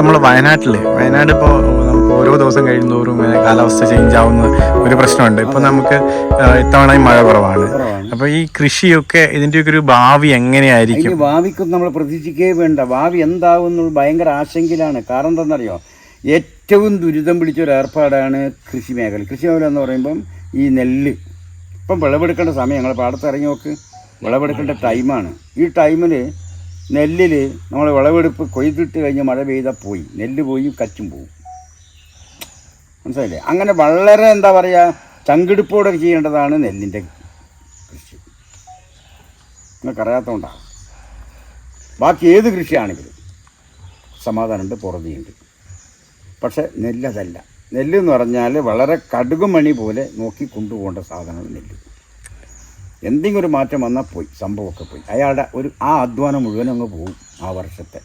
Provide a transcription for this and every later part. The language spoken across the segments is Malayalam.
നമ്മൾ വയനാട്ടിലെ. വയനാട് ഇപ്പോൾ നമുക്ക് ഓരോ ദിവസം കഴിയുന്നതോറും കാലാവസ്ഥ ചേഞ്ച് ആവുന്ന ഒരു പ്രശ്നമുണ്ട്. ഇപ്പം നമുക്ക് ഇത്തവണ മഴ കുറവാണ്. അപ്പോൾ അപ്പൊ ഈ കൃഷിയൊക്കെ ഇതിന്റെയൊക്കെ ഒരു ഭാവി എങ്ങനെയായിരിക്കും? ഭാവിക്ക് നമ്മൾ പ്രതീക്ഷിക്കേ വേണ്ട. ഭാവി എന്താവും എന്നുള്ള ഭയങ്കര ആശങ്കയിലാണ്. കാരണം എന്താണെന്നറിയോ? ഏറ്റവും ദുരിതം പിടിച്ച ഒരു ഏർപ്പാടാണ് കൃഷി മേഖല. കൃഷി മേഖല എന്ന് പറയുമ്പം ഈ നെല്ല്. ഇപ്പം വിളവെടുക്കേണ്ട സമയം. ഞങ്ങൾ പാടത്ത് ഇറങ്ങി നോക്ക്. വിളവെടുക്കേണ്ട ടൈമാണ്. ഈ ടൈമിൽ നെല്ലിൽ നമ്മൾ വിളവെടുപ്പ് കൊയ്തിട്ട് കഴിഞ്ഞ് മഴ പെയ്താൽ പോയി. നെല്ല് പോയി കച്ചും പോവും. മനസ്സിലായില്ലേ? അങ്ങനെ വളരെ എന്താ പറയുക ചങ്കിടിപ്പോടെ ചെയ്യേണ്ടതാണ് നെല്ലിന്റെ കൃഷി. നിങ്ങൾക്കറിയാത്തതുകൊണ്ടാണ് ബാക്കി ഏത് കൃഷിയാണെങ്കിലും സമാധാനമുണ്ട് പുറതിയുണ്ട് പക്ഷേ നെല്ലതല്ല. നെല്ല് എന്ന് പറഞ്ഞാൽ വളരെ കടുകുമണി പോലെ നോക്കി കൊണ്ടുപോകേണ്ട സാധനമാണ് നെല്ല്. എന്തെങ്കിലും ഒരു മാറ്റം വന്നാൽ പോയി സംഭവമൊക്കെ പോയി. അയാളുടെ ഒരു ആ അധ്വാനം മുഴുവൻ അങ്ങ് പോകും ആ വർഷത്തെ.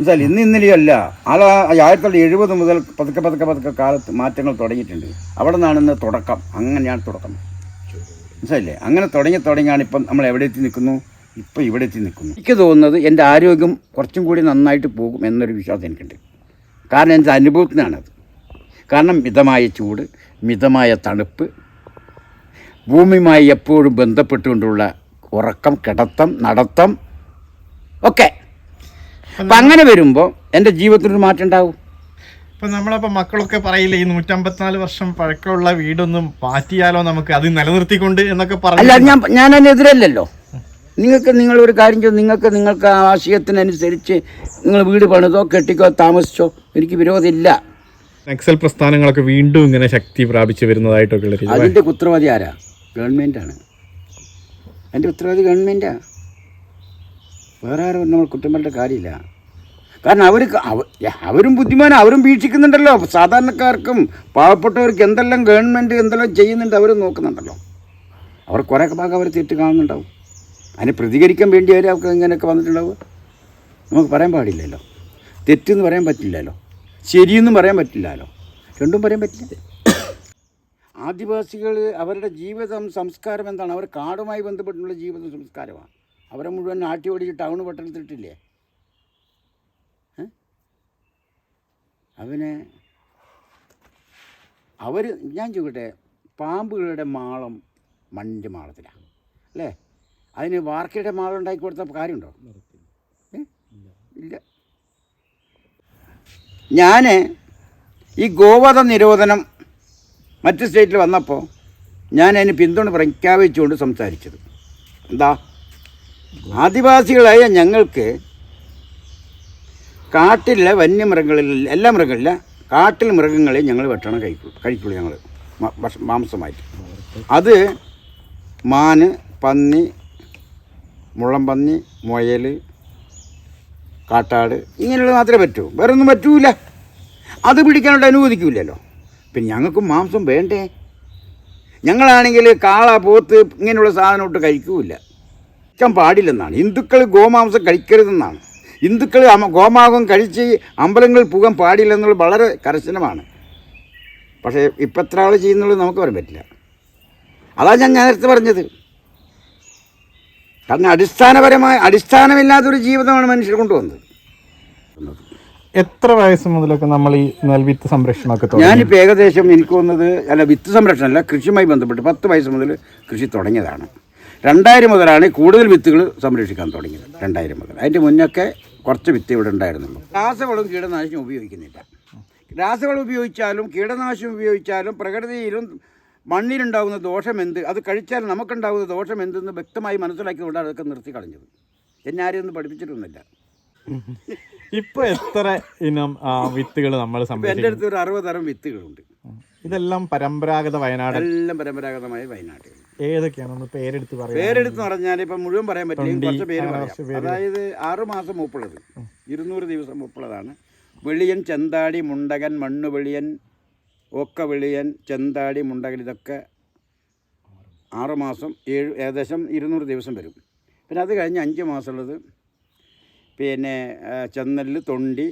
എന്നുവെച്ചാൽ ഇന്ന് ഇന്നലെയല്ല ആൾ ആയിരത്തി തൊള്ളായിരത്തി എഴുപത് മുതൽ പതുക്കെ പതുക്കെ പതുക്കെ കാലത്ത് മാറ്റങ്ങൾ തുടങ്ങിയിട്ടുണ്ട്. അവിടെ നിന്നാണ് ഇന്ന് തുടക്കം. അങ്ങനെയാണ് തുടക്കം. മനസ്സിലല്ലേ അങ്ങനെ തുടങ്ങി തുടങ്ങിയാണ് ഇപ്പം നമ്മൾ എവിടെ എത്തി നിൽക്കുന്നു? ഇപ്പം ഇവിടെ എത്തി നിൽക്കുന്നു. എനിക്ക് തോന്നുന്നത് എന്റെ ആരോഗ്യം കുറച്ചും കൂടി നന്നായിട്ട് പോകും എന്നൊരു വിശ്വാസം എനിക്കുണ്ട്. കാരണം എന്റെ അനുഭവത്തിനാണത്. കാരണം മിതമായ ചൂട് മിതമായ തണുപ്പ് ഭൂമിയുമായി എപ്പോഴും ബന്ധപ്പെട്ടുകൊണ്ടുള്ള ഉറക്കം കിടത്തം നടത്തം ഒക്കെ. അപ്പം അങ്ങനെ വരുമ്പോൾ എന്റെ ജീവിതത്തിനൊരു മാറ്റം ഉണ്ടാവും. ഇപ്പം നമ്മളപ്പോൾ മക്കളൊക്കെ പറയില്ല ഈ നൂറ്റമ്പത്തിനാല് വർഷം പഴക്കമുള്ള വീടൊന്നും മാറ്റിയാലോ നമുക്ക്? അത് നിലനിർത്തിക്കൊണ്ട് എന്നൊക്കെ പറഞ്ഞു അല്ല ഞാൻ ഞാൻ അതിനെതിരല്ലല്ലോ. നിങ്ങൾക്ക് നിങ്ങളൊരു കാര്യം ചെയ്തു നിങ്ങൾക്ക് നിങ്ങൾക്ക് ആശയത്തിനനുസരിച്ച് നിങ്ങൾ വീട് പണിതോ കെട്ടിക്കോ താമസിച്ചോ എനിക്ക് വിരോധമില്ല. നക്സൽ പ്രസ്ഥാനങ്ങളൊക്കെ വീണ്ടും ഇങ്ങനെ ശക്തി പ്രാപിച്ചു വരുന്നതായിട്ടൊക്കെ അതിന്റെ ഉത്തരവാദി ആരാ? ഗവൺമെന്റാണ്. എന്റെ ഉത്തരവാദി ഗവൺമെന്റാണ് വേറെ ആരും നമ്മൾ കുറ്റം പറഞ്ഞിട്ട് കാര്യമില്ല. കാരണം അവർ അവരും ബുദ്ധിമാനം അവരും വീക്ഷിക്കുന്നുണ്ടല്ലോ. സാധാരണക്കാർക്കും പാവപ്പെട്ടവർക്ക് എന്തെല്ലാം ഗവൺമെന്റ് എന്തെല്ലാം ചെയ്യുന്നുണ്ട് അവരും നോക്കുന്നുണ്ടല്ലോ. അവർ കുറേ ഭാഗം അവർ തെറ്റ് കാണുന്നുണ്ടാവും. അതിനെ പ്രതികരിക്കാൻ വേണ്ടി അവർ അവർക്ക് ഇങ്ങനെയൊക്കെ വന്നിട്ടുണ്ടാവും. നമുക്ക് പറയാൻ പാടില്ലല്ലോ. തെറ്റെന്ന് പറയാൻ പറ്റില്ലല്ലോ. ശരിയെന്നും പറയാൻ പറ്റില്ലല്ലോ. രണ്ടും പറയാൻ പറ്റില്ല. ആദിവാസികൾ അവരുടെ ജീവിതം സംസ്കാരം എന്താണ്? അവർ കാടുമായി ബന്ധപ്പെട്ടുള്ള ജീവിത സംസ്കാരമാണ്. അവരെ മുഴുവൻ നാട്ടി ഓടിച്ച് ടൗൺ പട്ടണത്തിട്ടില്ലേ? അവന് അവർ ഞാൻ ചോദിക്കട്ടെ പാമ്പുകളുടെ മാളം മണ്ണിന്റെ മാളത്തിലാണ് അല്ലേ? അതിന് വാർക്കയുടെ മാളം ഉണ്ടാക്കി കൊടുത്ത കാര്യമുണ്ടോ? ഇല്ല. ഞാൻ ഈ ഗോവധ നിരോധനം മറ്റ് സ്റ്റേറ്റിൽ വന്നപ്പോൾ ഞാൻ അതിന് പിന്തുണ പ്രഖ്യാപിച്ചുകൊണ്ട് സംസാരിച്ചത്. എന്താ? ആദിവാസികളായ ഞങ്ങൾക്ക് കാട്ടിലെ വന്യമൃഗങ്ങളിൽ എല്ലാ മൃഗങ്ങളില്ല കാട്ടിൽ മൃഗങ്ങളെ ഞങ്ങൾ ഭക്ഷണം കഴിക്കും കഴിക്കുള്ളൂ ഞങ്ങൾ മാംസമായിട്ട്. അത് മാന് പന്നി മുള്ളംപന്നി മുയൽ കാട്ടാട് ഇങ്ങനെയുള്ളത് മാത്രമേ പറ്റൂ. വേറൊന്നും പറ്റൂല. അത് പിടിക്കാനായിട്ട് അനുവദിക്കില്ലല്ലോ പിന്നെ ഞങ്ങൾക്ക് മാംസം വേണ്ടേ? ഞങ്ങളാണെങ്കിൽ കാള പോത്ത് ഇങ്ങനെയുള്ള സാധനം ഇട്ട് കഴിക്കൂല കഴിക്കാൻ പാടില്ലെന്നാണ്. ഹിന്ദുക്കൾ ഗോമാംസം കഴിക്കരുതെന്നാണ്. ഹിന്ദുക്കൾ ഗോമാകം കഴിച്ച് അമ്പലങ്ങളിൽ പോകാൻ പാടില്ലെന്നുള്ളത് വളരെ കർശനമാണ്. പക്ഷേ ഇപ്പം എത്ര ആൾ ചെയ്യുന്നുള്ളത് നമുക്ക് പറയാൻ പറ്റില്ല. അതാണ് ഞാൻ നേരത്തെ പറഞ്ഞത്. കാരണം അടിസ്ഥാനപരമായ അടിസ്ഥാനമില്ലാത്തൊരു ജീവിതമാണ് മനുഷ്യർ കൊണ്ടുവന്നത്. എത്ര വയസ്സ് മുതലൊക്കെ നമ്മൾ ഈ നെൽവിത്ത് സംരക്ഷണമൊക്കെ ഞാനിപ്പോൾ ഏകദേശം എനിക്ക് വന്നത് അല്ല വിത്ത് സംരക്ഷണമല്ല കൃഷിയുമായി ബന്ധപ്പെട്ട് പത്ത് വയസ്സ് മുതൽ കൃഷി തുടങ്ങിയതാണ്. രണ്ടായിരം മുതലാണ് കൂടുതൽ വിത്തുകൾ സംരക്ഷിക്കാൻ തുടങ്ങിയത് രണ്ടായിരം മുതൽ. അതിന്റെ മുന്നൊക്കെ കുറച്ച് വിത്ത് ഇവിടെ ഉണ്ടായിരുന്നുള്ളൂ രാസവളവും കീടനാശിനിയും ഉപയോഗിക്കുന്നില്ല. രാസവളം ഉപയോഗിച്ചാലും കീടനാശിനി ഉപയോഗിച്ചാലും പ്രകൃതിയിലും മണ്ണിലുണ്ടാകുന്ന ദോഷം എന്ത്? അത് കഴിച്ചാൽ നമുക്കുണ്ടാകുന്ന ദോഷം എന്തെന്ന് വ്യക്തമായി മനസ്സിലാക്കിയതുകൊണ്ടാണ് അതൊക്കെ നിർത്തി കളഞ്ഞത് എന്നെ ആരെയൊന്നും പഠിപ്പിച്ചിട്ടൊന്നുമില്ല. ഇപ്പൊ എത്ര ഇനം വിത്തുകൾ നമ്മൾ എന്റെ അടുത്ത് ഒരു അറുപത് തരം വിത്തുകളുണ്ട്. ഇതെല്ലാം പരമ്പരാഗത വയനാട് എല്ലാം പരമ്പരാഗതമായ വയനാട് ഏതൊക്കെയാണ്? പേരെടുത്ത് പറയാം പേരെടുത്ത് പറഞ്ഞാൽ ഇപ്പം മുഴുവൻ പറയാൻ പറ്റില്ല. കുറച്ച് പേര് പറയാം. അതായത് ആറ് മാസം മൂപ്പുള്ളത്. ഇരുന്നൂറ് ദിവസം മൂപ്പുള്ളതാണ്. വെളിയൻ ചെന്താടി മുണ്ടകൻ മണ്ണുവെളിയൻ ഓക്കവെളിയൻ ചെന്താടി മുണ്ടകൻ ഇതൊക്കെ ആറ് മാസം ഏഴ് ഏകദേശം ഇരുന്നൂറ് ദിവസം വരും. പിന്നെ അത് കഴിഞ്ഞ് അഞ്ച് മാസമുള്ളത് പിന്നെ ചെന്നൽ തൊണ്ടി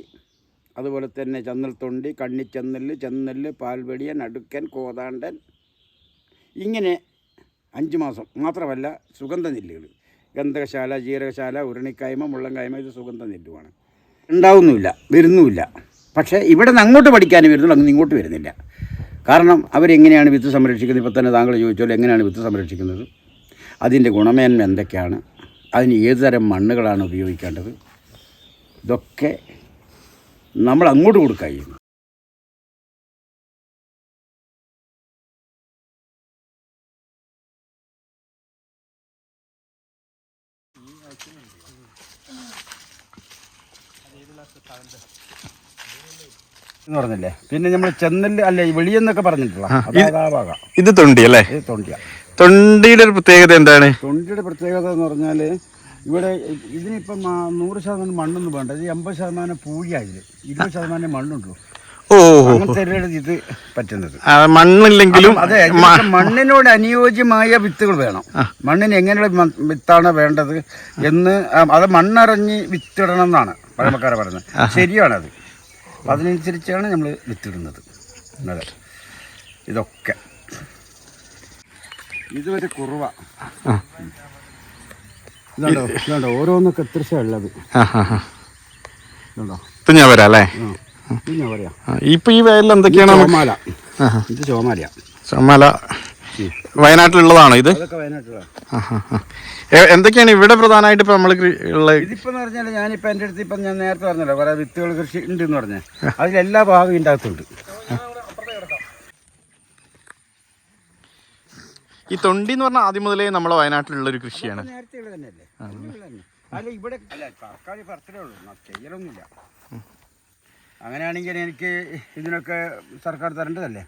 അതുപോലെ തന്നെ ചന്നൽ തൊണ്ടി കണ്ണിച്ചെന്നൽ ചെന്നല്ല് പാൽവെടിയൻ അടുക്കൻ കോതാണ്ടൻ ഇങ്ങനെ അഞ്ച് മാസം മാത്രമല്ല സുഗന്ധ നെല്ലുകൾ ഗന്ധകശാല ജീരകശാല ഉരുണിക്കായ്മ മുള്ളൻകായ്മ ഇത് സുഗന്ധ നെല്ലുമാണ് ഉണ്ടാവുന്നുമില്ല വരുന്നുമില്ല. പക്ഷേ ഇവിടെ നിന്ന് അങ്ങോട്ട് പഠിക്കാൻ വരുന്നുള്ളൂ അങ്ങ് ഇങ്ങോട്ട് വരുന്നില്ല. കാരണം അവരെങ്ങനെയാണ് വിത്ത് സംരക്ഷിക്കുന്നത്? ഇപ്പോൾ തന്നെ താങ്കൾ ചോദിച്ചോളൂ എങ്ങനെയാണ് വിത്ത് സംരക്ഷിക്കുന്നത്? അതിന്റെ ഗുണമേന്മ എന്തൊക്കെയാണ്? അതിന് ഏതുതരം മണ്ണുകളാണ് ഉപയോഗിക്കേണ്ടത്? ഇതൊക്കെ നമ്മൾ അങ്ങോട്ട് കൊടുക്കുക ചെയ്യുന്നു എന്ന് പറഞ്ഞില്ലേ? പിന്നെ നമ്മൾ ചെന്നൽ അല്ലേ ഈ വെളിയെന്നൊക്കെ പറഞ്ഞിട്ടുള്ള ഇത് തൊണ്ടി അല്ലേ? ഇത് തൊണ്ടിയ. തൊണ്ടിയുടെ ഒരു പ്രത്യേകത എന്താണ്? തൊണ്ടിയുടെ പ്രത്യേകത എന്ന് പറഞ്ഞാൽ ഇവിടെ ഇതിനിപ്പം നൂറ് ശതമാനം മണ്ണൊന്നും വേണ്ട. ഇത് എൺപത് ശതമാനം പൂഴിയായി ഇരുപത് ശതമാനം മണ്ണുണ്ടോ ഇത് പറ്റുന്നത്. മണ്ണില്ലെങ്കിലും അതെ മണ്ണിനോട് അനുയോജ്യമായ വിത്തുകൾ വേണം. മണ്ണിന് എങ്ങനെയുള്ള വിത്താണ് വേണ്ടത് എന്ന് അത് മണ്ണറിഞ്ഞ് വിത്തിടണം എന്നാണ് പഴമക്കാരെ പറയുന്നത് ശരിയാണ് അത് അതിനനുസരിച്ചാണ് നമ്മൾ വിത്തിടുന്നത്. അതെ. ഇതൊക്കെ. ഇതൊരു കുറവ. ആ. ഇതുണ്ടോ? ഇതുണ്ടോ? ഓരോന്നൊക്കെ എത്ര ഉള്ളത്. ഇതുണ്ടോ? ഇത് ഞാൻ വരാം അല്ലേ? ഞാൻ പറയാം. ഇപ്പൊ ഈ വയലിൽ എന്തൊക്കെയാണ് ചോമാല. ഇത് ചോമാലയാ. ചുമല. വയനാട്ടിലുള്ളതാണോ ഇത്? എന്തൊക്കെയാണ് ഇവിടെ പ്രധാനമായിട്ട് ഇപ്പൊ നമ്മൾ ഉള്ള ഇതിപ്പോ പറഞ്ഞാൽ ഞാനിപ്പോ എന്റെ അടുത്ത് ഇപ്പം ഞാൻ നേരത്തെ പറഞ്ഞല്ലോ കുറെ വിത്തുകൾ കൃഷി ഉണ്ട് എന്ന് പറഞ്ഞ അതിലെല്ലാ ഭാഗവും ഉണ്ടാകത്തുണ്ട് ഈ തൊണ്ടി എന്ന് പറഞ്ഞാൽ ആദ്യം മുതലേ നമ്മളെ വയനാട്ടിലുള്ള ഒരു കൃഷിയാണ്. നേരത്തെ ഉള്ളത് തന്നെയല്ലേ. അല്ല ഇവിടെ അല്ല തക്കാളി പറത്തലേ ഉള്ളൂ. ചെയ്യലൊന്നുമില്ല. അങ്ങനെയാണെങ്കിൽ എനിക്ക് ഇതിനൊക്കെ സർക്കാർ തരേണ്ടതല്ലേ?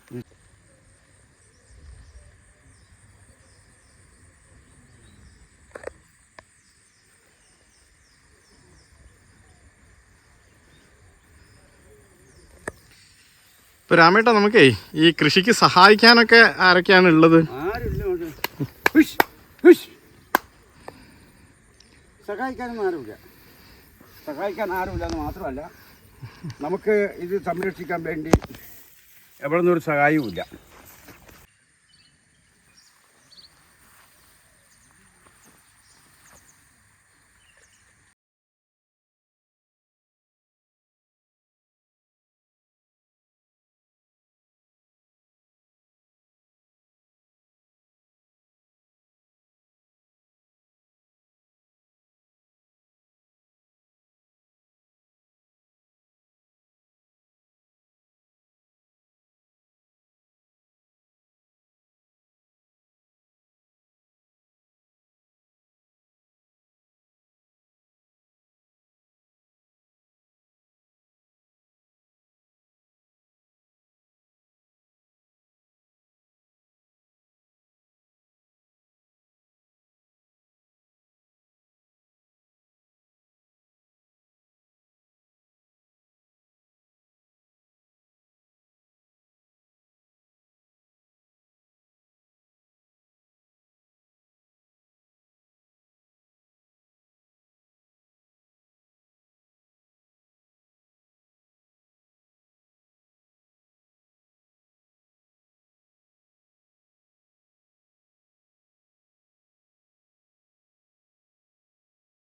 ഇപ്പൊ രാമേട്ട നമുക്കേ ഈ കൃഷിക്ക് സഹായിക്കാനൊക്കെ ആരൊക്കെയാണ് ഉള്ളത്? ആരുമില്ല സഹായിക്കാനൊന്നും ആരുമില്ല. സഹായിക്കാൻ ആരുമില്ല എന്ന് മാത്രമല്ല നമുക്ക് ഇത് സംരക്ഷിക്കാൻ വേണ്ടി എവിടെ നിന്നൊരു സഹായവും ഇല്ല